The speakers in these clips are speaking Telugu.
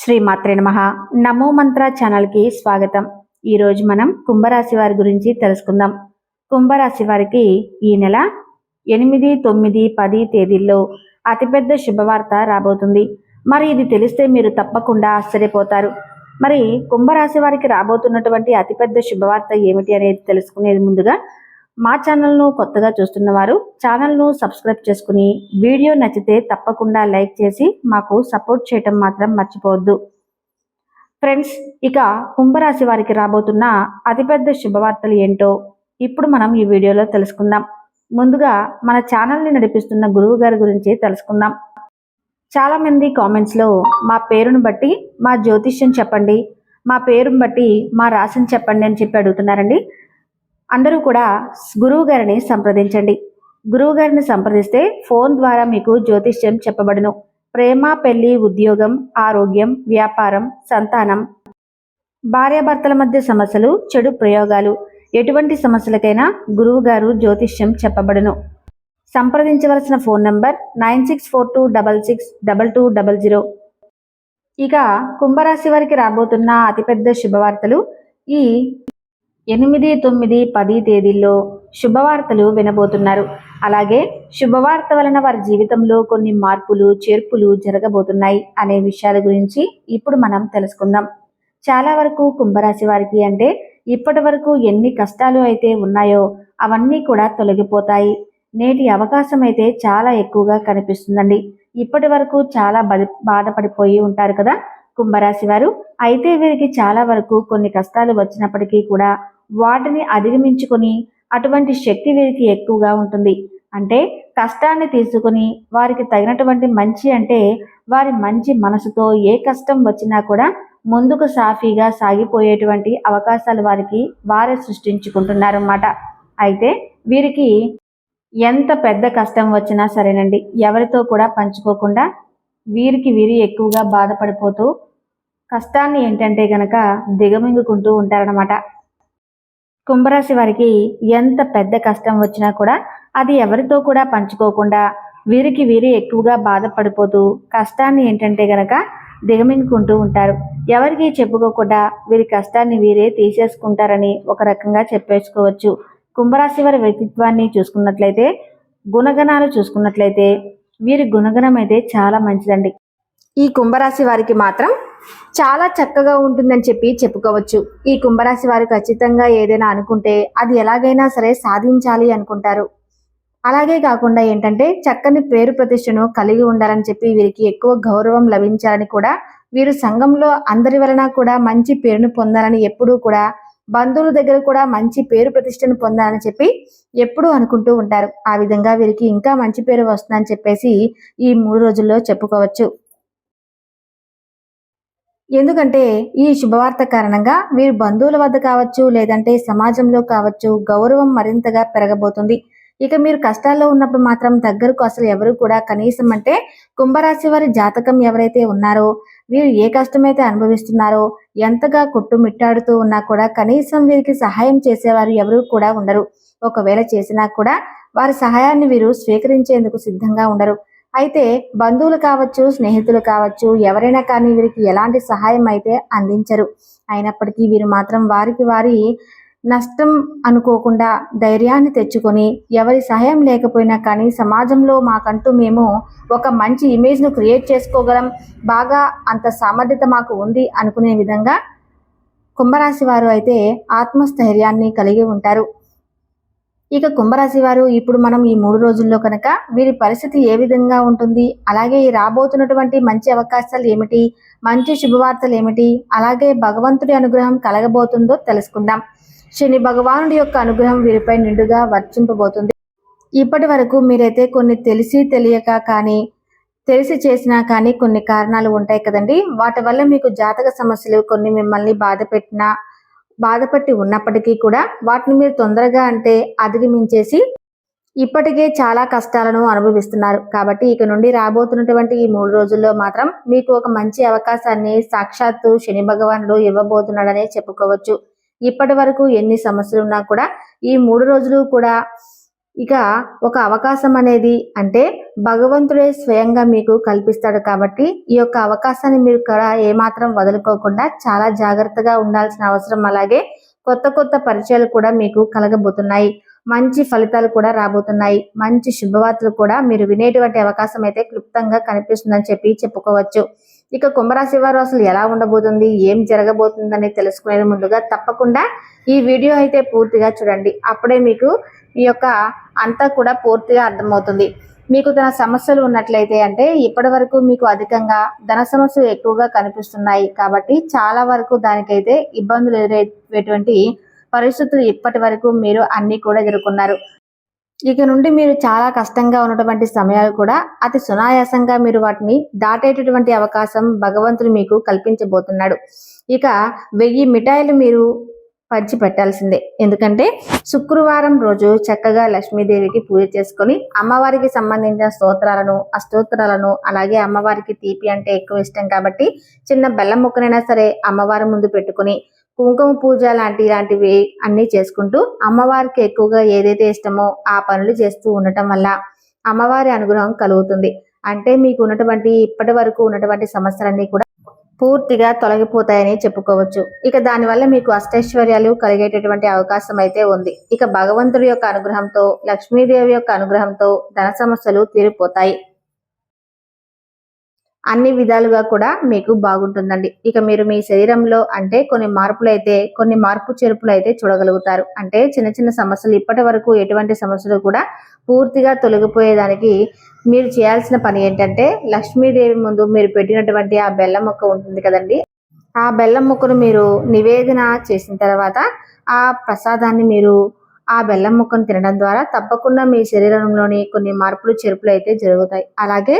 శ్రీ మాత్రే నమ. నమో మంత్ర ఛానల్కి స్వాగతం. ఈరోజు మనం కుంభరాశి వారి గురించి తెలుసుకుందాం. కుంభరాశి వారికి ఈ నెల ఎనిమిది తొమ్మిది పది తేదీల్లో అతిపెద్ద శుభవార్త రాబోతుంది. మరి ఇది తెలిస్తే మీరు తప్పకుండా ఆశ్చర్యపోతారు. మరి కుంభరాశి వారికి రాబోతున్నటువంటి అతిపెద్ద శుభవార్త ఏమిటి అనేది తెలుసుకునేది ముందుగా మా ఛానల్ను కొత్తగా చూస్తున్న వారు ఛానల్ను సబ్స్క్రైబ్ చేసుకుని వీడియో నచ్చితే తప్పకుండా లైక్ చేసి మాకు సపోర్ట్ చేయటం మాత్రం మర్చిపోవద్దు. ఫ్రెండ్స్ ఇక కుంభరాశి వారికి రాబోతున్న అతిపెద్ద శుభవార్తలు ఏంటో ఇప్పుడు మనం ఈ వీడియోలో తెలుసుకుందాం. ముందుగా మన ఛానల్ని నడిపిస్తున్న గురువు గారి గురించి తెలుసుకుందాం. చాలామంది కామెంట్స్లో మా పేరును బట్టి మా జ్యోతిష్యం చెప్పండి మా పేరును బట్టి మా రాశిని చెప్పండి అని చెప్పి అడుగుతున్నారండి. అందరూ కూడా గురువు గారిని సంప్రదించండి. గురువు గారిని సంప్రదిస్తే ఫోన్ ద్వారా మీకు జ్యోతిష్యం చెప్పబడును. ప్రేమ పెళ్ళి ఉద్యోగం ఆరోగ్యం వ్యాపారం సంతానం భార్యాభర్తల మధ్య సమస్యలు చెడు ప్రయోగాలు ఎటువంటి సమస్యలకైనా గురువు గారు జ్యోతిష్యం చెప్పబడును. సంప్రదించవలసిన phone number nine six four two double six double two double zero. ఇక కుంభరాశి వారికి రాబోతున్న అతిపెద్ద శుభవార్తలు ఈ ఎనిమిది తొమ్మిది పది తేదీల్లో శుభవార్తలు వినబోతున్నారు. అలాగే శుభవార్త వలన వారి జీవితంలో కొన్ని మార్పులు చేర్పులు జరగబోతున్నాయి అనే విషయాల గురించి ఇప్పుడు మనం తెలుసుకుందాం. చాలా వరకు కుంభరాశి వారికి అంటే ఇప్పటి వరకు ఎన్ని కష్టాలు అయితే ఉన్నాయో అవన్నీ కూడా తొలగిపోతాయి. నేటి అవకాశం అయితే చాలా ఎక్కువగా కనిపిస్తుందండి. ఇప్పటి వరకు చాలా బాధపడిపోయి ఉంటారు కదా. కుంభరాశి వారు. అయితే వీరికి చాలా వరకు కొన్ని కష్టాలు వచ్చినప్పటికీ కూడా వాటిని అధిగమించుకొని అటువంటి శక్తి వీరికి ఎక్కువగా ఉంటుంది. అంటే కష్టాన్ని తీసుకుని వారికి తగినటువంటి మంచి అంటే వారి మంచి మనసుతో ఏ కష్టం వచ్చినా కూడా ముందుకు సాఫీగా సాగిపోయేటువంటి అవకాశాలు వారికి వారే సృష్టించుకుంటున్నారన్నమాట. అయితే వీరికి ఎంత పెద్ద కష్టం వచ్చినా సరేనండి ఎవరితో కూడా పంచుకోకుండా వీరికి వీరి ఎక్కువగా బాధపడిపోతూ కష్టాన్ని ఏంటంటే గనక దిగమింగుకుంటూ ఉంటారనమాట కుంభరాశి వారికి ఎంత పెద్ద కష్టం వచ్చినా కూడా అది ఎవరితో కూడా పంచుకోకుండా వీరికి వీరి ఎక్కువగా బాధపడిపోతూ కష్టాన్ని ఏంటంటే గనక దిగమింగుకుంటూ ఉంటారు. ఎవరికి చెప్పుకోకుండా వీరి కష్టాన్ని వీరే తీసేసుకుంటారని ఒక రకంగా చెప్పేసుకోవచ్చు. కుంభరాశి వారి వ్యక్తిత్వాన్ని చూసుకున్నట్లయితే గుణగణాలు చూసుకున్నట్లయితే వీరి గుణగణం అయితే చాలా మంచిదండి. ఈ కుంభరాశి వారికి మాత్రం చాలా చక్కగా ఉంటుందని చెప్పి చెప్పుకోవచ్చు. ఈ కుంభరాశి వారు ఖచ్చితంగా ఏదైనా అనుకుంటే అది ఎలాగైనా సరే సాధించాలి అనుకుంటారు. అలాగే కాకుండా ఏంటంటే చక్కని పేరు ప్రతిష్టను కలిగి ఉండాలని చెప్పి వీరికి ఎక్కువ గౌరవం లభించాలని కూడా వీరు సంఘంలో అందరి వలన కూడా మంచి పేరును పొందాలని ఎప్పుడూ కూడా బంధువుల దగ్గర కూడా మంచి పేరు ప్రతిష్టను పొందాలని చెప్పి ఎప్పుడూ అనుకుంటూ ఉంటారు. ఆ విధంగా వీరికి ఇంకా మంచి పేరు వస్తుందని చెప్పేసి ఈ మూడు రోజుల్లో చెప్పుకోవచ్చు. ఎందుకంటే ఈ శుభవార్త కారణంగా వీరు బంధువుల వద్ద కావచ్చు లేదంటే సమాజంలో కావచ్చు గౌరవం మరింతగా పెరగబోతుంది. ఇక మీరు కష్టాల్లో ఉన్నప్పుడు మాత్రం దగ్గరకు అసలు ఎవరు కూడా కనీసం అంటే కుంభరాశి వారి జాతకం ఎవరైతే ఉన్నారో వీరు ఏ కష్టమైతే అనుభవిస్తున్నారో ఎంతగా కొట్టుమిట్టాడుతూ ఉన్నా కూడా కనీసం వీరికి సహాయం చేసేవారు ఎవరు కూడా ఉండరు. ఒకవేళ చేసినా కూడా వారి సహాయాన్ని వీరు స్వీకరించేందుకు సిద్ధంగా ఉండరు. అయితే బంధువులు కావచ్చు స్నేహితులు కావచ్చు ఎవరైనా కానీ వీరికి ఎలాంటి సహాయం అయితే అందించరు. అయినప్పటికీ వీరు మాత్రం వారికి వారి నష్టం అనుకోకుండా ధైర్యాన్ని తెచ్చుకొని ఎవరి సహాయం లేకపోయినా కానీ సమాజంలో మాకంటూ మేము ఒక మంచి ఇమేజ్ను క్రియేట్ చేసుకోగలం. బాగా అంత సామర్థ్యత మాకు ఉంది అనుకునే విధంగా కుంభరాశి వారు అయితే ఆత్మస్థైర్యాన్ని కలిగి ఉంటారు. ఇక కుంభరాశి వారు ఇప్పుడు మనం ఈ మూడు రోజుల్లో కనుక వీరి పరిస్థితి ఏ విధంగా ఉంటుంది? అలాగే ఈ రాబోతున్నటువంటి మంచి అవకాశాలు ఏమిటి? మంచి శుభవార్తలు ఏమిటి? అలాగే భగవంతుడి అనుగ్రహం కలగబోతుందో తెలుసుకుందాం. శని భగవానుడి యొక్క అనుగ్రహం వీరిపై నిండుగా వర్చింపబోతుంది ఇప్పటి వరకు మీరైతే కొన్ని తెలిసి తెలియక కానీ తెలిసి చేసినా కానీ కొన్ని కారణాలు ఉంటాయి కదండి. వాటి వల్ల మీకు జాతక సమస్యలు కొన్ని మిమ్మల్ని బాధ పెట్టినా బాధపట్టి ఉన్నప్పటికీ కూడా వాటిని మీరు తొందరగా అంటే అధిగమించేసి ఇప్పటికే చాలా కష్టాలను అనుభవిస్తున్నారు. కాబట్టి ఇక నుండి రాబోతున్నటువంటి ఈ మూడు రోజుల్లో మాత్రం మీకు ఒక మంచి అవకాశాన్ని సాక్షాత్తు శని భగవానుడు ఇవ్వబోతున్నాడనే చెప్పుకోవచ్చు. ఇప్పటి వరకు ఎన్ని సమస్యలు ఉన్నా కూడా ఈ మూడు రోజులు కూడా ఇక ఒక అవకాశం అనేది అంటే భగవంతుడే స్వయంగా మీకు కల్పిస్తాడు కాబట్టి ఈ యొక్క అవకాశాన్ని మీరు కూడా ఏమాత్రం వదులుకోకుండా చాలా జాగ్రత్తగా ఉండాల్సిన అవసరం. అలాగే కొత్త కొత్త పరిచయాలు కూడా మీకు కలగబోతున్నాయి. మంచి ఫలితాలు కూడా రాబోతున్నాయి. మంచి శుభవార్తలు కూడా మీరు వినేటువంటి అవకాశం అయితే క్లుప్తంగా కనిపిస్తుందని చెప్పి చెప్పుకోవచ్చు. ఇక కుంభరాశి వారు అసలు ఎలా ఉండబోతుంది? ఏం జరగబోతుందని తెలుసుకునే ముందుగా తప్పకుండా ఈ వీడియో అయితే పూర్తిగా చూడండి. అప్పుడే మీకు ఈ యొక్క అంతా కూడా పూర్తిగా అర్థమవుతుంది. మీకు తన సమస్యలు ఉన్నట్లయితే అంటే ఇప్పటి వరకు మీకు అధికంగా ధన సమస్యలు ఎక్కువగా కనిపిస్తున్నాయి కాబట్టి చాలా వరకు దానికైతే ఇబ్బందులు ఎదురయ్యేటువంటి పరిస్థితులు ఇప్పటి వరకు మీరు అన్ని కూడా ఎదుర్కొన్నారు. ఇక నుండి మీరు చాలా కష్టంగా ఉన్నటువంటి సమయాలు కూడా అతి సునాయాసంగా మీరు వాటిని దాటేటటువంటి అవకాశం భగవంతుడు మీకు కల్పించబోతున్నాడు. ఇక వెయ్యి మిఠాయిలు మీరు పంచి పెట్టాల్సిందే ఎందుకంటే శుక్రవారం రోజు చక్కగా లక్ష్మీదేవికి పూజ చేసుకొని అమ్మవారికి సంబంధించిన స్తోత్రాలను అష్టోత్తరాలను అలాగే అమ్మవారికి తీపి అంటే ఎక్కువ ఇష్టం కాబట్టి చిన్న బెల్లం ముక్కనైనా సరే అమ్మవారి ముందు పెట్టుకుని కుంకుమ పూజ లాంటి ఇలాంటివి అన్నీ చేసుకుంటూ అమ్మవారికి ఎక్కువగా ఏదైతే ఇష్టమో ఆ పనులు చేస్తూ ఉండటం వల్ల అమ్మవారి అనుగ్రహం కలుగుతుంది. అంటే మీకు ఉన్నటువంటి ఇప్పటి వరకు ఉన్నటువంటి సమస్యలన్నీ కూడా పూర్తిగా తొలగిపోతాయని చెప్పుకోవచ్చు. ఇక దానివల్ల మీకు అష్టైశ్వర్యాలు కలిగేటటువంటి అవకాశం అయితే ఉంది. ఇక భగవంతుడి యొక్క అనుగ్రహంతో లక్ష్మీదేవి యొక్క అనుగ్రహంతో ధన సమస్యలు తీరిపోతాయి. అన్ని విధాలుగా కూడా మీకు బాగుంటుందండి. ఇక మీరు మీ శరీరంలో అంటే కొన్ని మార్పులు అయితే కొన్ని మార్పు చేర్పులు అయితే చూడగలుగుతారు. అంటే చిన్న చిన్న సమస్యలు ఇప్పటి వరకు ఎటువంటి సమస్యలు కూడా పూర్తిగా తొలగిపోయేదానికి మీరు చేయాల్సిన పని ఏంటంటే లక్ష్మీదేవి ముందు మీరు పెట్టినటువంటి ఆ బెల్లం మొక్క ఉంటుంది కదండి. ఆ బెల్లం ముక్కను మీరు నివేదన చేసిన తర్వాత ఆ ప్రసాదాన్ని మీరు ఆ బెల్లం ముక్కను తినడం ద్వారా తప్పకుండా మీ శరీరంలోని కొన్ని మార్పులు చెరుపులు అయితే జరుగుతాయి. అలాగే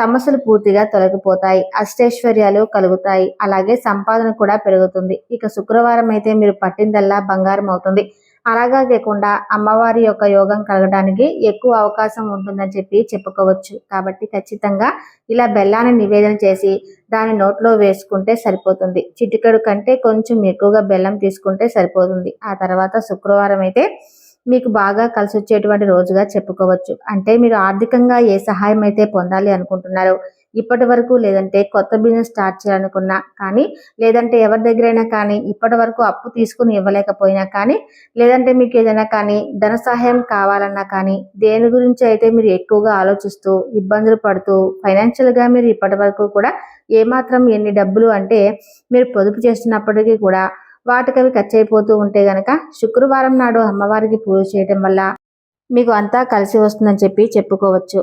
సమస్యలు పూర్తిగా తొలగిపోతాయి అష్టైశ్వర్యాలు కలుగుతాయి అలాగే సంపాదన కూడా పెరుగుతుంది. ఇక శుక్రవారం అయితే మీరు పట్టిందల్లా బంగారం అవుతుంది. అలాగా కాకుండా అమ్మవారి యొక్క యోగం కలగడానికి ఎక్కువ అవకాశం ఉంటుందని చెప్పి చెప్పుకోవచ్చు. కాబట్టి ఖచ్చితంగా ఇలా బెల్లాన్ని నివేదన చేసి దాని నోట్లో వేసుకుంటే సరిపోతుంది. చిటికెడు కంటే కొంచెం ఎక్కువగా బెల్లం తీసుకుంటే సరిపోతుంది. ఆ తర్వాత శుక్రవారం అయితే మీకు బాగా కలిసి వచ్చేటువంటి రోజుగా చెప్పుకోవచ్చు. అంటే మీరు ఆర్థికంగా ఏ సహాయం అయితే పొందాలి అనుకుంటున్నారో ఇప్పటి వరకు లేదంటే కొత్త బిజినెస్ స్టార్ట్ చేయాలనుకున్నా కానీ లేదంటే ఎవరి దగ్గరైనా కానీ ఇప్పటి వరకు అప్పు తీసుకుని ఇవ్వలేకపోయినా కానీ లేదంటే మీకు ఏదైనా కానీ ధన సహాయం కావాలన్నా కానీ దేని గురించి అయితే మీరు ఎక్కువగా ఆలోచిస్తూ ఇబ్బందులు పడుతూ ఫైనాన్షియల్గా మీరు ఇప్పటి వరకు కూడా ఏమాత్రం ఎన్ని డబ్బులు అంటే మీరు పొదుపు చేస్తున్నప్పటికీ కూడా వాటికవి ఖర్చు అయిపోతూ ఉంటే గనక శుక్రవారం నాడు అమ్మవారికి పూజ చేయడం వల్ల మీకు అంతా కలిసి వస్తుందని చెప్పి చెప్పుకోవచ్చు.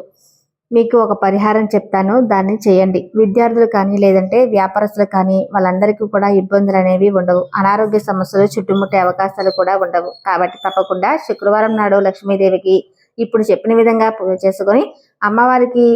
మీకు ఒక పరిహారం చెప్తాను దాన్ని చేయండి. విద్యార్థులు కానీ లేదంటే వ్యాపారస్తులు కానీ వాళ్ళందరికీ కూడా ఇబ్బందులు అనేవి ఉండవు. అనారోగ్య సమస్యలు చుట్టుముట్టే అవకాశాలు కూడా ఉండవు. కాబట్టి తప్పకుండా శుక్రవారం నాడు లక్ష్మీదేవికి ఇప్పుడు చెప్పిన విధంగా పూజ చేసుకొని అమ్మవారికి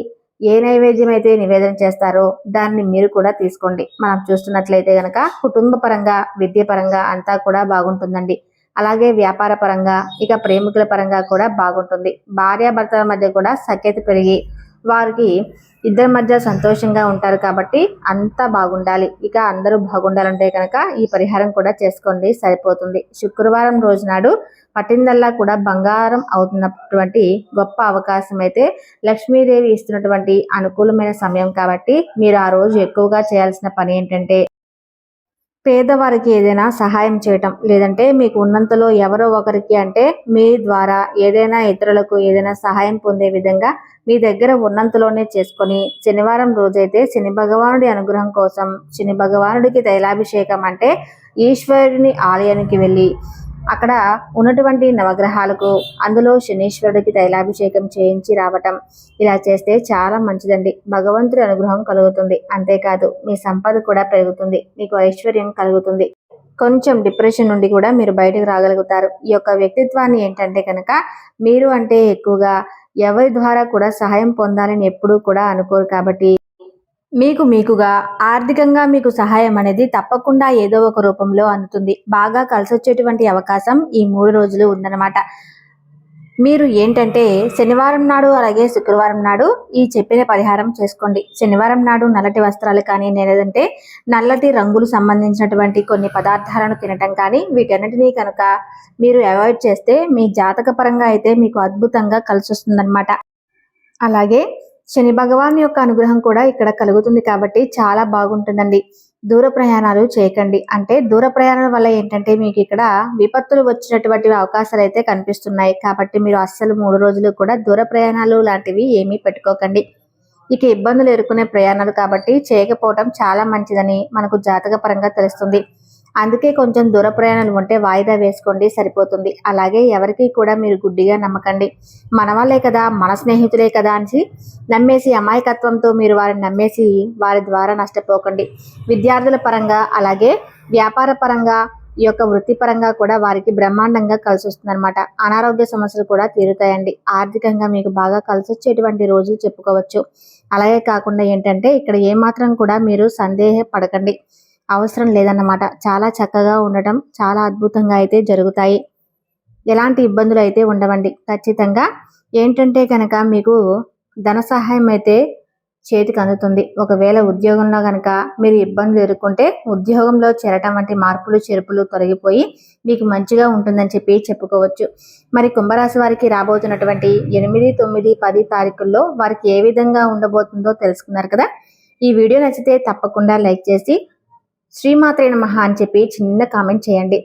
ఏ నైవేద్యం అయితే నివేదన చేస్తారో దాన్ని మీరు కూడా తీసుకోండి. మనం చూస్తున్నట్లయితే గనక కుటుంబ పరంగా విద్య పరంగా అంతా కూడా బాగుంటుందండి. అలాగే వ్యాపార పరంగా ఇక ప్రేమికుల పరంగా కూడా బాగుంటుంది. భార్యాభర్తల మధ్య కూడా సఖ్యత పెరిగి వారికి ఇద్దరి మధ్య సంతోషంగా ఉంటారు కాబట్టి అంతా బాగుండాలి. ఇక అందరూ బాగుండాలంటే కనుక ఈ పరిహారం కూడా చేసుకోండి సరిపోతుంది. శుక్రవారం రోజు నాడు పట్టిందల్లా కూడా బంగారం అవుతున్నటువంటి గొప్ప అవకాశం అయితే లక్ష్మీదేవి ఇస్తున్నటువంటి అనుకూలమైన సమయం కాబట్టి మీరు ఆ రోజు ఎక్కువగా చేయాల్సిన పని ఏంటంటే పేదవారికి ఏదైనా సహాయం చేయటం లేదంటే మీకు ఉన్నంతలో ఎవరో ఒకరికి అంటే మీ ద్వారా ఏదైనా ఇతరులకు ఏదైనా సహాయం పొందే విధంగా మీ దగ్గర ఉన్నంతలోనే చేసుకొని శనివారం రోజైతే శని భగవానుడి అనుగ్రహం కోసం శని భగవానుడికి తైలాభిషేకం అంటే ఈశ్వరుని ఆలయానికి వెళ్ళి అక్కడ ఉన్నటువంటి నవగ్రహాలకు అందులో శనీశ్వరుడికి తైలాభిషేకం చేయించి రావటం ఇలా చేస్తే చాలా మంచిదండి. భగవంతుడి అనుగ్రహం కలుగుతుంది. అంతేకాదు మీ సంపద కూడా పెరుగుతుంది. మీకు ఐశ్వర్యం కలుగుతుంది. కొంచెం డిప్రెషన్ నుండి కూడా మీరు బయటకు రాగలుగుతారు. ఈ యొక్క వ్యక్తిత్వాన్ని ఏంటంటే కనుక మీరు అంటే ఎక్కువగా ఎవరి ద్వారా కూడా సహాయం పొందాలని ఎప్పుడూ కూడా అనుకోరు కాబట్టి మీకు మీకుగా ఆర్థికంగా మీకు సహాయం అనేది తప్పకుండా ఏదో ఒక రూపంలో అందుతుంది. బాగా కలిసొచ్చేటువంటి అవకాశం ఈ మూడు రోజులు ఉందన్నమాట. మీరు ఏంటంటే శనివారం నాడు అలాగే శుక్రవారం నాడు ఈ చెప్పిన పరిహారం చేసుకోండి. శనివారం నాడు నల్లటి వస్త్రాలు కానీ లేదంటే నల్లటి రంగులు సంబంధించినటువంటి కొన్ని పదార్థాలను తినటం కానీ వీటన్నిటినీ కనుక మీరు అవాయిడ్ చేస్తే మీ జాతక పరంగా అయితే మీకు అద్భుతంగా కలిసి వస్తుందన్నమాట అలాగే శని భగవాన్ యొక్క అనుగ్రహం కూడా ఇక్కడ కలుగుతుంది కాబట్టి చాలా బాగుంటుందండి. దూర ప్రయాణాలు చేయకండి. అంటే దూర ప్రయాణాల వల్ల ఏంటంటే మీకు ఇక్కడ విపత్తులు వచ్చినటువంటి అవకాశాలు అయితే కనిపిస్తున్నాయి. కాబట్టి మీరు అస్సలు మూడు రోజులు కూడా దూర ప్రయాణాలు లాంటివి ఏమీ పెట్టుకోకండి. ఇక ఇబ్బందులు ఎదుర్కొనే ప్రయాణాలు కాబట్టి చేయకపోవటం చాలా మంచిదని మనకు జాతక పరంగా తెలుస్తుంది. అందుకే కొంచెం దూర ప్రయాణాలు ఉంటే వాయిదా వేసుకోండి సరిపోతుంది. అలాగే ఎవరికి కూడా మీరు గుడ్డిగా నమ్మకండి. మన వాళ్ళే కదా మన స్నేహితులే కదా అని నమ్మేసి అమాయకత్వంతో మీరు వారిని నమ్మేసి వారి ద్వారా నష్టపోకండి. విద్యార్థుల పరంగా అలాగే వ్యాపార పరంగా ఈ యొక్క వృత్తిపరంగా కూడా వారికి బ్రహ్మాండంగా కలిసి వస్తుందన్నమాట. అనారోగ్య సమస్యలు కూడా తీరుతాయండి. ఆర్థికంగా మీకు బాగా కలిసి వచ్చేటువంటి రోజులు చెప్పుకోవచ్చు. అలాగే కాకుండా ఏంటంటే ఇక్కడ ఏమాత్రం కూడా మీరు సందేహపడకండి. అవసరం లేదన్నమాట. చాలా చక్కగా ఉండటం చాలా అద్భుతంగా అయితే జరుగుతాయి. ఎలాంటి ఇబ్బందులు అయితే ఉండవండి. ఖచ్చితంగా ఏంటంటే కనుక మీకు ధన సహాయం అయితే చేతికి అందుతుంది. ఒకవేళ ఉద్యోగంలో కనుక మీరు ఇబ్బందులు ఎదుర్కొంటే ఉద్యోగంలో చేరటం వంటి మార్పులు చెరుపులు తొలగిపోయి మీకు మంచిగా ఉంటుందని చెప్పి చెప్పుకోవచ్చు. మరి కుంభరాశి వారికి రాబోతున్నటువంటి ఎనిమిది తొమ్మిది పది తారీఖుల్లో వారికి ఏ విధంగా ఉండబోతుందో తెలుసుకున్నారు కదా? ఈ వీడియో నచ్చితే తప్పకుండా లైక్ చేసి శ్రీమాత్రే నమః అని చెప్పి చిన్న కామెంట్ చేయండి.